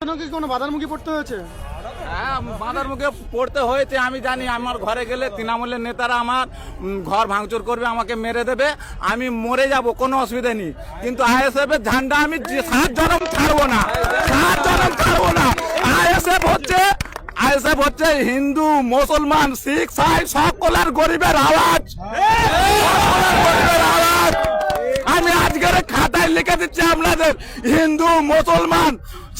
কোনো পড়তে হয়েছে? হ্যাঁ পড়তে হয়েছে, আমি জানি। আমার ঘরে গেলে তৃণমূলের নেতারা আমার ঘর ভাঙচুর করবে, আমাকে মেরে দেবে, আমি মরে যাব, কোনো অসুবিধা নেই। কিন্তু আইএসএফ এর ঝান্ডা আমি সাত জনম ছাড়বো না, সাত জনম ছাড়বো না। আইএসএফ হচ্ছে আইএসএফ হচ্ছে হিন্দু, মুসলমান, শিখ, সাই সকলের গরিবের আওয়াজ সকলের গরিবের আওয়াজ। আমি আজকের খাতায় লিখে দিচ্ছি আপনাদের, হিন্দু, মুসলমান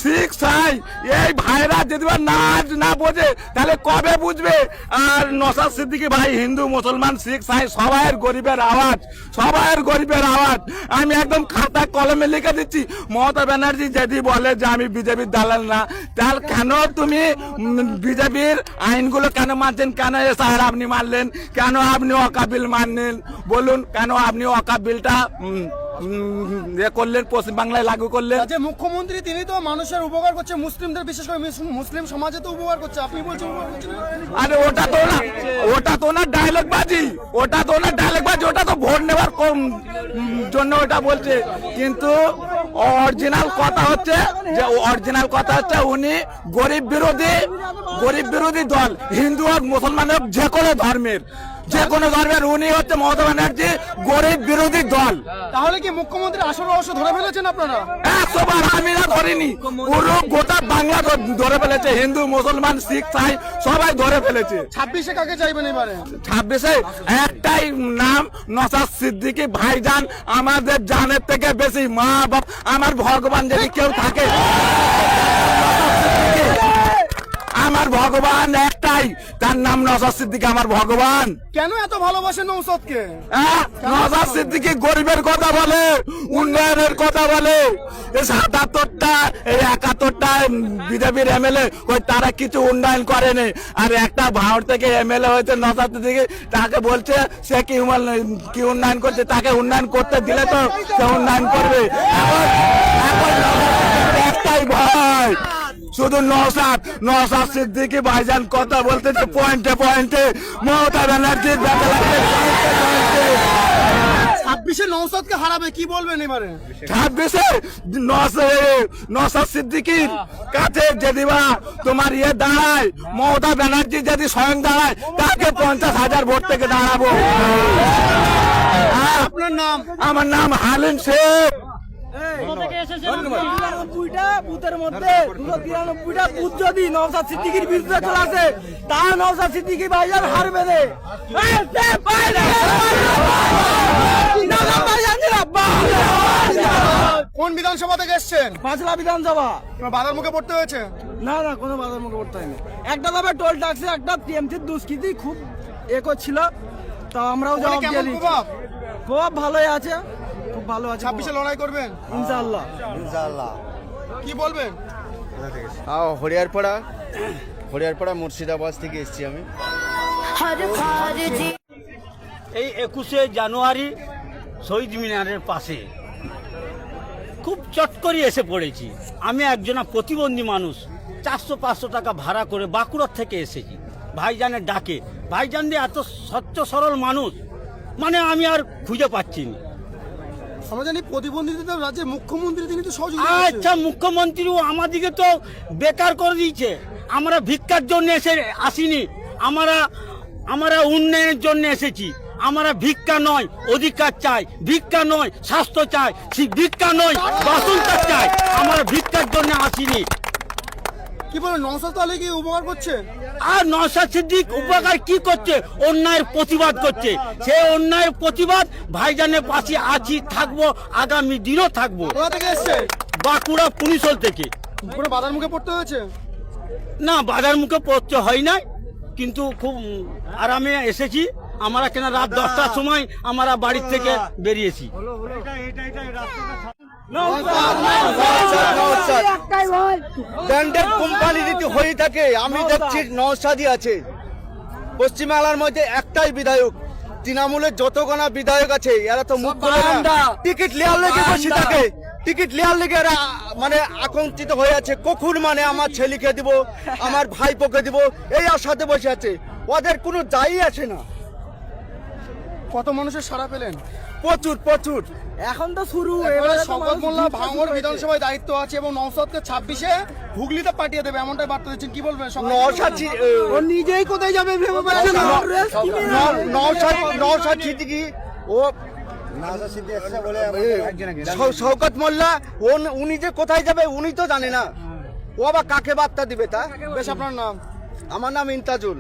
শিখ সাই এই ভাইরা যদি বা না না বোঝে, তাহলে কবে বুঝবে? আর নসাদ সিদ্দিকি ভাই, হিন্দু, মুসলমান, শিখ, সাই, সবাইয়ের গরিবের আওয়াজ, সবাইয়ের গরিবের আওয়াজ। আমি একদম খাতা কলমে লিখে দিচ্ছি, মমতা ব্যানার্জি যদি বলে যে আমি বিজেপির দালাল না, তাহলে কেন তুমি বিজেপির আইনগুলো কেন মানছেন? কেন এ এসআর আপনি মানলেন? কেন আপনি অকাবিল মানলেন? বলুন, কেন আপনি অকাবিলটা করলেন পশ্চিমবাংলায় লাগু করলেন। যে মুখ্যমন্ত্রী তিনি তো মানুষের উপকার করছে মুসলিমদের বিশেষ করে মুসলিম সমাজে তো উপকার করছে আপনি বলছেন? আরে ওটা তো না ওটা তো না ডায়লগ বাজি ওটা তো না ডায়লগ বাজি ওটা তো ভোট নেবার কম জন্য ওটা বলছে। কিন্তু অরিজিনাল কথা হচ্ছে যে অরিজিনাল কথা হচ্ছে উনি গরিব বিরোধী গরিব বিরোধী দল হিন্দু আর মুসলমান হোক যে কোনো ধর্মের। যে কোনো ধর্মের উনি হচ্ছে মমতা ব্যানার্জি গরিব বিরোধী দল। তাহলে কি মুখ্যমন্ত্রী আসল রহস্য ধরে ফেলেছেন আপনারা? একশো বার আমি না ধরিনি। পুরো গোটা বাংলা ধরে ফেলেছে হিন্দু মুসলমান শিখ সাই সবাই ধরে ফেলেছে। ছাব্বিশে কাকে চাইবেন এবারে? ছাব্বিশে? একটাই নাম নসাদ সিদ্দিকি ভাইজান আমাদের জানের থেকে বেশি মা বাপ আমার ভগবান যদি কেউ থাকে। আমার ভগবান একটাই তার নাম নসাদ সিদ্দিকি আমার ভগবান। কেন এত ভালোবাসেন নৌসদকে হ্যাঁ? নওশাদ সিদ্দিকী গরিবের কথা বলে উন্নয়নের কথা বলে। এই সাতাত্তরটা এই একাত্তরটা বিজেপির এমএলএ ওই তারা কিছু উন্নয়ন করেনি। আর একটা ভারত থেকে এমএলএ হয়েছে নওশাদ সিদ্দিকী তাকে বলছে সে কি উন্নয়ন- কি উন্নয়ন করছে? তাকে উন্নয়ন করতে দিলে তো সে উন্নয়ন করবে। এখন এখন একটাই ভয়। শুধু নসাদ নসাদ সিদ্দিকি ভাইজান কথা বলতেছে পয়েন্টে পয়েন্টে। মমতা ব্যানার্জির পয়েন্টে ছাব্বিশে নৌসদকে হারাবে কি বলবেন এবারে? ছাব্বিশে নসাদ সিদ্দিকির কাছে যদি বা তোমার ইয়ে দাঁড়ায় মমতা ব্যানার্জি যদি স্বয়ং দাঁড়ায় তাকে পঞ্চাশ হাজার ভোট থেকে দাঁড়াবো। হ্যাঁ, আপনার নাম? আমার নাম হালিম শেখ। তিরানব্বইটা বুথের মধ্যে দুশো তিরানব্বইটা বুথ যদি নওসাদ সিদ্দিকির বিরুদ্ধে চলে তা নওসাদ সিদ্দিকি ভাইজান হারবে রে। এই, দে, বাইরে! নওশাদ ভাইজান জিন্দাবাদ! কোন বিধানসভা থেকে এসছেন? পাঁচলা বিধানসভা। বাধার মুখে পড়তে হয়েছে? না না কোনো বাধার মুখে পড়তে হয়নি। একটা তবে টোল ট্যাক্সে একটা টিএমসির দুষ্কৃতি খুব এ করছিল। তা আমরাও জবাব দিয়ে দিচ্ছি। প্রভাব? খুব ভালোই আছে। খুব ভালো আছে ছাব্বিশে লড়াই করবেন? ইনশাআল্লাহ। ইনশাআল্লাহ। কি বলবেন? হরিয়ারপাড়া হরিয়ারপাড়া মুর্শিদাবাদ থেকে এসেছি আমি। এই একুশে জানুয়ারি শহীদ মিনারের পাশে। খুব চট করে এসে পড়েছি। আমি একজনা প্রতিবন্ধী মানুষ চারশো পাঁচশো টাকা ভাড়া করে বাঁকুড়ার থেকে এসেছি। ভাইজানের ডাকে। ভাইজান দিয়ে এত সচ্চ সরল মানুষ মানে আমি আর খুঁজে পাচ্ছি না। আমরা জানি প্রতিবন্ধীদের রাজ্যের মুখ্যমন্ত্রী তিনি তো সহযোগিতা আচ্ছা মুখ্যমন্ত্রীও আমাদিকে তো বেকার করে দিয়েছে। আমরা ভিক্ষার জন্য এসে আসিনি। আমরা আমরা উন্নয়নের জন্য এসেছি। আমরা ভিক্ষা নয়, অধিকার চাই। ভিক্ষা নয়, স্বাস্থ্য চাই। ভিক্ষা নয় বাসনটা চাই। আমরা ভিক্ষার জন্য আসিনি। কি বলেন নৌসদ তাহলে কি উপকার করছে? আর নশা সিদ্দিক উপকার কি করছে? অন্যায়ের প্রতিবাদ করছে। সে অন্যায়ের প্রতিবাদ ভাইজানের পাশে আছি থাকব আগামী দিনও থাকব। কোথা থেকে এসছে? বাঁকুড়া পুলিশল থেকে। বাধার মুখে পড়তে হয়েছে? না বাজার মুখে পড়তে হয় নাই কিন্তু খুব আরামে এসেছি। আমরা কেন রাত দশটার সময় আমরা বাড়ির থেকে বেরিয়েছি? কোম্পানি যদি হয়ে থাকে। আমি দেখছি নৌসাদি আছে। পশ্চিমবাংলার মধ্যে একটাই বিধায়ক। তৃণমূলের যতগণা বিধায়ক আছে এরা তো মুখ টিকিট লেয়ার লেগে বসে থাকে। টিকিট লেয়ার লেগে এরা মানে আকন্ঠিত হয়ে আছে। কখন মানে আমার ছেলেকে দিব আমার ভাইপোকে দিব এই আশাতে বসে আছে। ওদের কোনো দায়ী আছে না। কত মানুষের সাড়া পেলেন? প্রচুর প্রচুর। এখন তো শুরু এবারে শওকত মোল্লা বিধানসভায় দায়িত্ব আছে এবং নওসাদকে ছাব্বিশে হুগলিতে পাঠিয়ে দেবে এমনটাই বার্তা দিচ্ছেন। কি বলবেন? নওশাদ ও নিজেই কোথায় যাবে ভেবে পাচ্ছে না? নওশাদ নওশাদ সিদ্দিকি ও শওকত মোল্লা ও উনি যে কোথায় যাবে উনি তো জানে না। ও আবার কাকে বার্তা দিবে তা? বেশ আপনার নাম? আমার নাম ইন্তাজুল।